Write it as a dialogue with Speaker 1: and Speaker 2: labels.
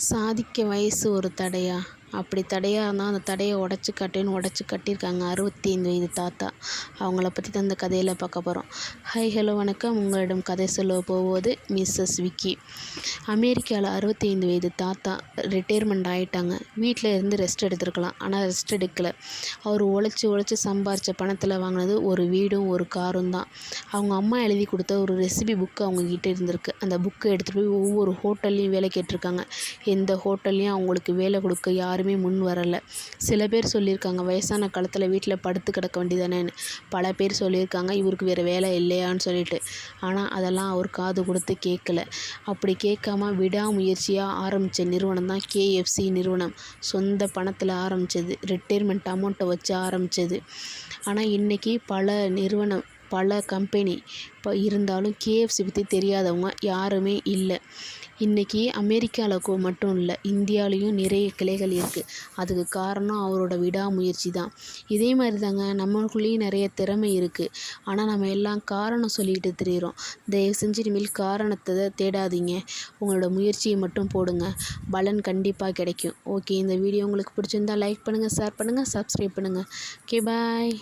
Speaker 1: சாதிக்க வயசு ஒரு தடையா? அப்படி தடையாக இருந்தால் அந்த தடையை உடச்சி காட்டேன்னு உடச்சி கட்டியிருக்காங்க அறுபத்தி ஐந்து வயது தாத்தா. அவங்கள பற்றி தான் இந்த கதையில் பார்க்க போகிறோம் ஹை ஹலோ வணக்கம். உங்களிடம் கதை சொல்ல போவது மிஸ்ஸஸ் விக்கி. அமெரிக்காவில் அறுபத்தி ஐந்து வயது தாத்தா ரிட்டையர்மெண்ட் ஆகிட்டாங்க வீட்டில் இருந்து ரெஸ்ட் எடுத்துருக்கலாம். ஆனால் ரெஸ்ட் எடுக்கலை. அவர் உழைச்சி உழைச்சி சம்பாரித்த பணத்தில் வாங்கினது ஒரு வீடும் ஒரு காரும் தான். அவங்க அம்மா எழுதி கொடுத்த ஒரு ரெசிபி புக்கு அவங்கக்கிட்ட இருந்திருக்கு. அந்த புக்கை எடுத்துகிட்டு போய் ஒவ்வொரு ஹோட்டல்லையும் வேலை கேட்டிருக்காங்க. எந்த ஹோட்டல்லையும் அவங்களுக்கு வேலை கொடுக்க யார் யாருமே முன் வரலை. சில பேர் சொல்லியிருக்காங்க வயசான காலத்தில் வீட்டில் படுத்து கிடக்க வேண்டியதானேன்னு பல பேர் சொல்லியிருக்காங்க இவருக்கு வேறு வேலை இல்லையான்னு சொல்லிட்டு. ஆனால் அதெல்லாம் அவர் காது கொடுத்து கேட்கல அப்படி கேட்காம விடாமுயற்சியாக ஆரம்பித்த நிறுவனம் தான் கேஎஃப்சி நிறுவனம். சொந்த பணத்தில் ஆரம்பித்தது ரிட்டையர்மெண்ட் அமௌண்ட்டை வச்சு ஆரம்பித்தது ஆனால் இன்றைக்கி பல நிறுவனம் பல கம்பெனி இப்போ இருந்தாலும் கேஎஃப்சி பற்றி தெரியாதவங்க யாருமே இல்லை. இன்றைக்கி அமெரிக்காவில் மட்டும் இல்லை இந்தியாவிலையும் நிறைய கிளைகள் இருக்குது அதுக்கு காரணம் அவரோட விடாமுயற்சி தான். இதே மாதிரி தாங்க நம்மளுக்குள்ளேயும் நிறைய திறமை இருக்குது ஆனால் நம்ம எல்லாம் காரணம் சொல்லிக்கிட்டு திரியிறோம். தயவு செஞ்சு இனிமேல் காரணத்தை தேடாதீங்க. உங்களோட முயற்சியை மட்டும் போடுங்க. பலன் கண்டிப்பாக கிடைக்கும். ஓகே இந்த வீடியோ உங்களுக்கு பிடிச்சிருந்தா லைக் பண்ணுங்கள் ஷேர் பண்ணுங்கள் சப்ஸ்கிரைப் பண்ணுங்கள் ஓகே பாய்